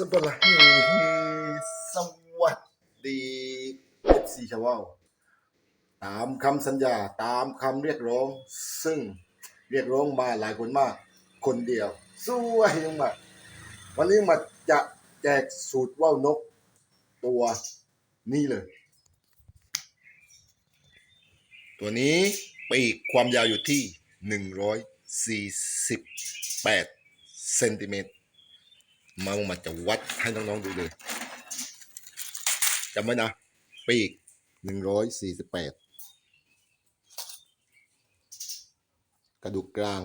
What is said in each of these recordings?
สบายสวัสดีเอฟซีชาวาตามคำสัญญาตามคำเรียกร้อง ซึ่งเรียกร้องมาหลายคนมาก คนเดียวสวยมาวันนี้มาจะแจกสูตรว่าวนกตัวนี้เลย ตัวนี้ปีกความยาวอยู่ที่ 148เซนติเมตร มามาจะวัดให้น้องๆดูเลยจำไว้นะ ปีกหนึ่งร้อยสี่สิบแปดกระดูกกลาง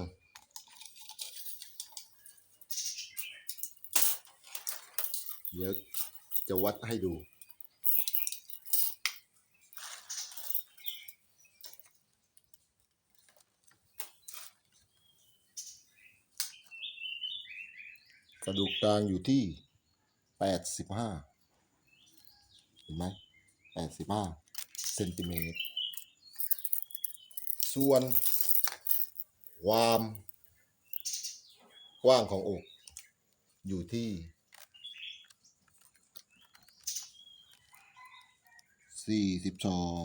เดี๋ยวจะวัดให้ดู ระดูกกลางอยู่ที่แปดสิบห้าเห็นไหมแปดสิบห้าเซนติเมตร ส่วน ความกว้างของอก อยู่ที่สี่สิบสอง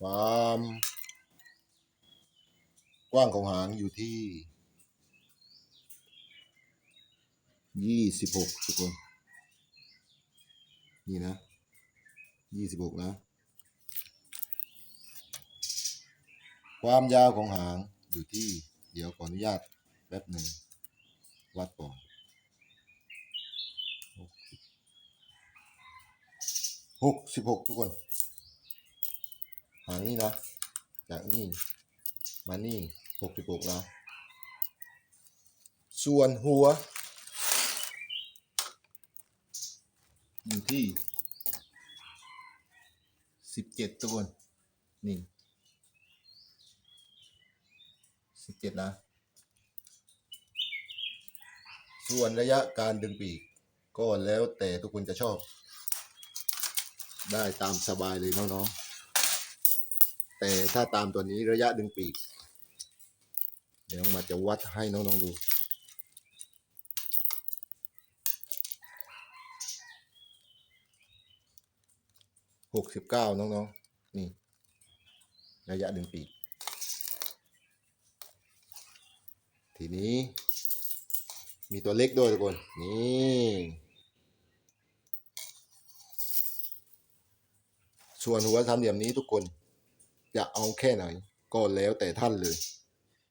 ความ กว้างของหางอยู่ที่ยี่สิบหกทุกคน นี่นะยี่สิบหกนะ ความยาวของหางอยู่ที่ เดี๋ยวขออนุญาตแป๊บหนึ่งวัดก่อนหกสิบหกทุกคน หางนี่นะ จากนี่ มานี่หกสิบหกนะส่วนหัวอยู่ที่สิบเจ็ดตัวคนนี่สิบเจ็ดนะ ส่วนระยะการดึงปีก ก็แล้วแต่ทุกคนจะชอบ ได้ตามสบายเลยน้องๆ แต่ถ้าตามตัวนี้ระยะดึงปีก เดี๋ยวมาจะวัดให้น้องๆดู หกสิบเก้าน้องๆ นี่ ระยะดึงปีก ทีนี้ มีตัวเล็กด้วยทุกคน นี่ส่วนหัวสามเหลี่ยมนี้ทุกคน จะเอาแค่ไหน ก็แล้วแต่ท่านเลย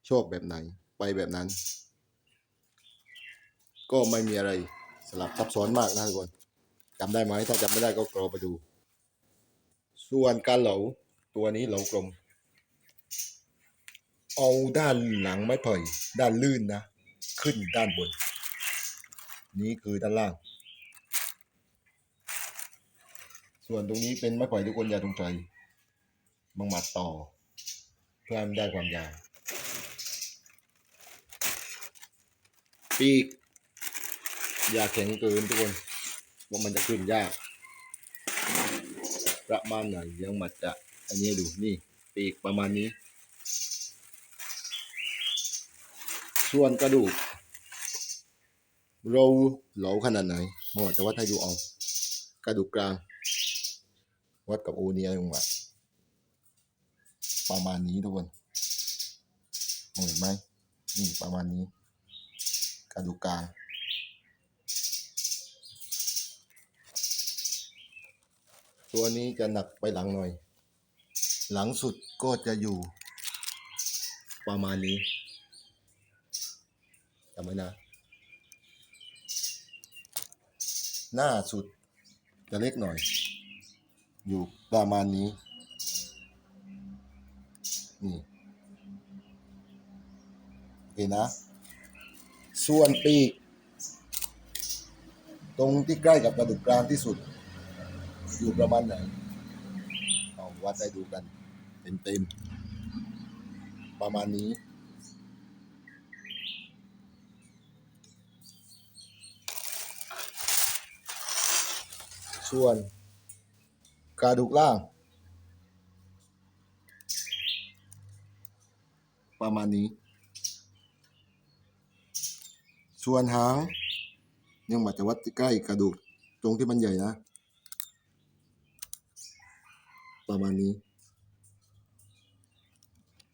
ชอบแบบไหนไปแบบนั้น ก็ไม่มีอะไรสลับซับซ้อนมากนะทุกคนจำได้ไหมถ้าจำไม่ได้ก็กรอไปดู ส่วนการเหลาตัวนี้เหลากลม เอาด้านหลังไม้ไผ่ด้านลื่นนะ ขึ้นด้านบน นี้คือด้านล่าง ส่วนตรงนี้เป็นไม้ไผ่ทุกคนอย่าตรงใจ บังมัดต่อ เพื่อให้มันได้ความยาว ปีกอย่าแข็งเกินทุกคนว่ามันจะขึ้นยาก ประมาณไหนยังมาจะอันนี้ดูนี่ ปีกประมาณนี้ ส่วนกระดูกเราเหลาขนาดไหนหมอจะวัดให้ดูเอา กระดูกกลาง วัดกับโอเนียลงมา ประมาณนี้ทุกคนเห็นไหมนี่ประมาณนี้ กระดูกกลางตัวนี้จะหนักไปหลังหน่อย หลังสุดก็จะอยู่ประมาณนี้จำไว้นะ หน้าสุดจะเล็กหน่อย อยู่ประมาณนี้ นี่โอเคนะ ส่วนปีก ตรงที่ใกล้กับกระดูกกลางที่สุด อยู่ประมาณไหนเอาวัดได้ดูกัน เต็มๆ ประมาณนี้ส่วนกระดูกล่าง ประมาณนี้ ส่วนหางยังมาจะวัดใกล้กระดูกตรงที่มันใหญ่นะ ประมาณนี้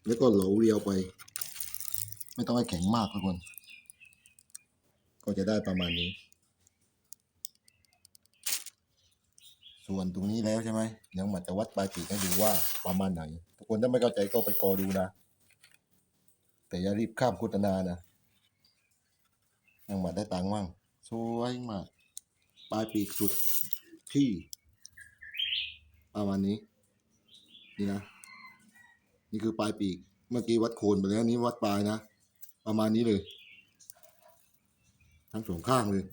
แล้วก็เหลาเรียวไป ไม่ต้องให้แข็งมากทุกคน ก็จะได้ประมาณนี้ ส่วนตรงนี้แล้วใช่ไหมยังมาจะวัดปลายปีกให้ดูว่าประมาณไหน ทุกคนถ้าไม่เข้าใจก็ไปกอดูนะ แต่อย่ารีบข้ามโฆษณานะยังมาได้ตังค์มั่งสวยมาก ปลายปีกสุดที่ ประมาณนี้ นี่นะ นี่คือปลายปีก เมื่อกี้วัดโคนไปแล้วนี้วัดปลายนะ ประมาณนี้เลย ทั้งสองข้างเลย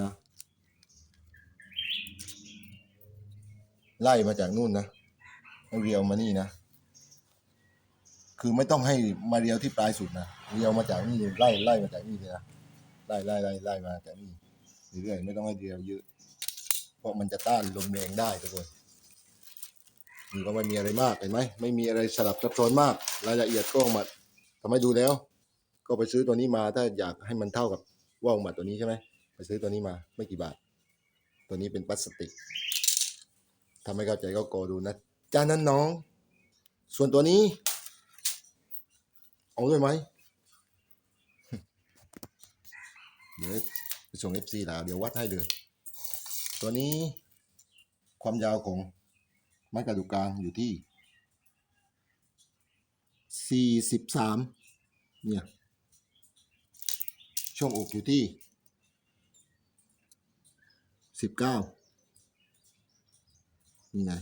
นะไล่มาจากนู่นนะเรียวมานี่นะ คือไม่ต้องให้มาเรียวที่ปลายสุดนะเรียวมาจากนี่เลยไล่ไล่มาจากนี่เลยนะไล่ไล่ไล่ไล่มาจากนี่เรื่อยๆไม่ต้องให้เรียวเยอะ เพราะมันจะต้านลมแรงได้ทุกคนนี่ก็ไม่มีอะไรมากเห็นไหมไม่มีอะไรสลับซับซ้อนมาก รายละเอียดก็มาทำให้ดูแล้ว ก็ไปซื้อตัวนี้มาถ้าอยากให้มันเท่ากับว่าวหมัดตัวนี้ใช่ไหมไปซื้อตัวนี้มาไม่กี่บาท ตัวนี้เป็นพลาสติกทำให้เข้าใจก็โกดูนะจานนั้นน้อง ส่วนตัวนี้ เอาด้วยไหมเดี๋ยวไปส่ง FC แล้วเดี๋ยววัดให้เลยตัวนี้ความยาวของไม้กระดูกกลางอยู่ที่ 43 เนี่ย ช่วงอกอยู่ที่ 19 นี่ไง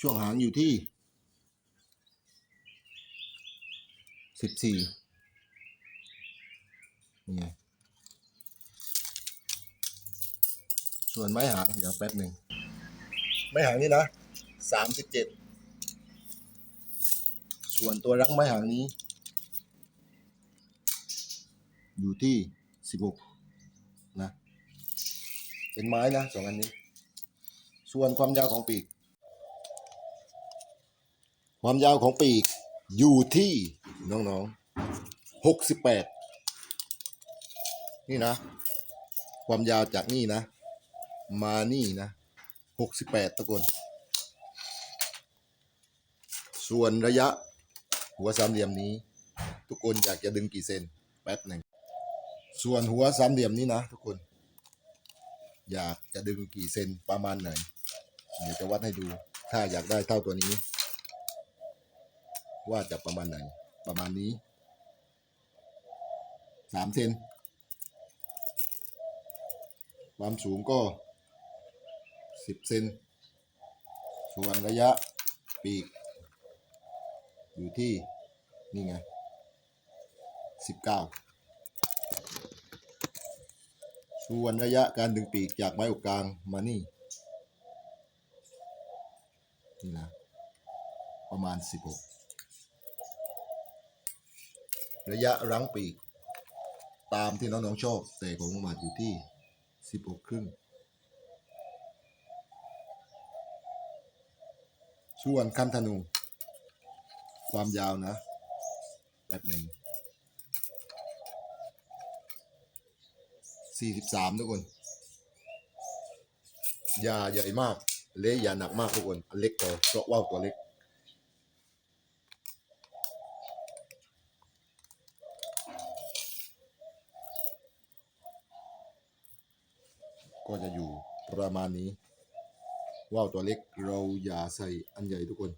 ช่วงหางอยู่ที่ 14นี่ไงส่วนไม้หางเดี๋ยวแป๊บหนึ่งไม้หางนี่นะ37ส่วนตัวรังไม้หางนี้ อยู่ที่16นะ เป็นไม้นะสองอันนี้ ส่วนความยาวของปีก ความยาวของปีกอยู่ที่ น้องๆ68นี่นะ ความยาวจากนี่นะ มานี่นะ68ตะกนส่วนระยะหัวสามเหลี่ยมนี้ ทุกคนอยากจะดึงกี่เซนแป๊บหนึ่งส่วนหัวสามเหลี่ยมนี้นะทุกคน อยากจะดึงกี่เซนประมาณไหน เดี๋ยวจะวัดให้ดู ถ้าอยากได้เท่าตัวนี้ ว่าจะประมาณไหน ประมาณนี้สามเซนความสูงก็สิบเซนส่วนระยะปีก อยู่ที่นี่ไงสิบเก้าส่วนระยะการดึงปีกจากไม้อกกลางมานี่นี่นะประมาณสิบหก ระยะรั้งปีก ตามที่น้องๆชอบ แต่ของมาอยู่ที่สิบหกครึ่ง ส่วนคันธนู ความยาวนะแบบหนึ่งสี่สิบสามทุกคน ยาใหญ่มาก เละยาหนักมากทุกคน เล็กพอเพราะว่าวตัวเล็กจะอยู่ ประมาณนี้ ว่าวตัวเล็กเราอย่าใส่อันใหญ่ทุกคน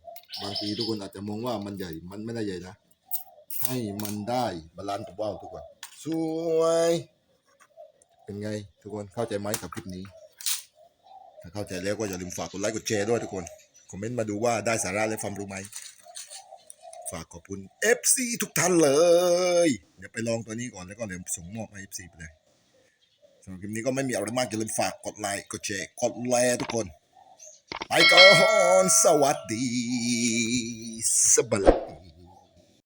บางทีทุกคนอาจจะมองว่ามันใหญ่มันไม่ได้ใหญ่นะ ให้มันได้บาลานซ์กับว่าวทุกคนสวยเป็นไง ทุกคนเข้าใจไหมกับคลิปนี้ ถ้าเข้าใจแล้วก็อย่าลืมฝากกดไลค์กดแชร์ด้วยทุกคน คอมเมนต์มาดูว่าได้สาระและความรู้ไหม ฝากขอบคุณ FC ทุกท่านเลย เดี๋ยวไปลองตัวนี้ก่อนแล้วก็เดี๋ยวส่งมอบให้ FC ไปเลย สำหรับคลิปนี้ก็ไม่มีอะไรมากอย่าลืมฝากกดไลค์กดแชร์กดแลทุกคนไปก่อนสวัสดีสบาย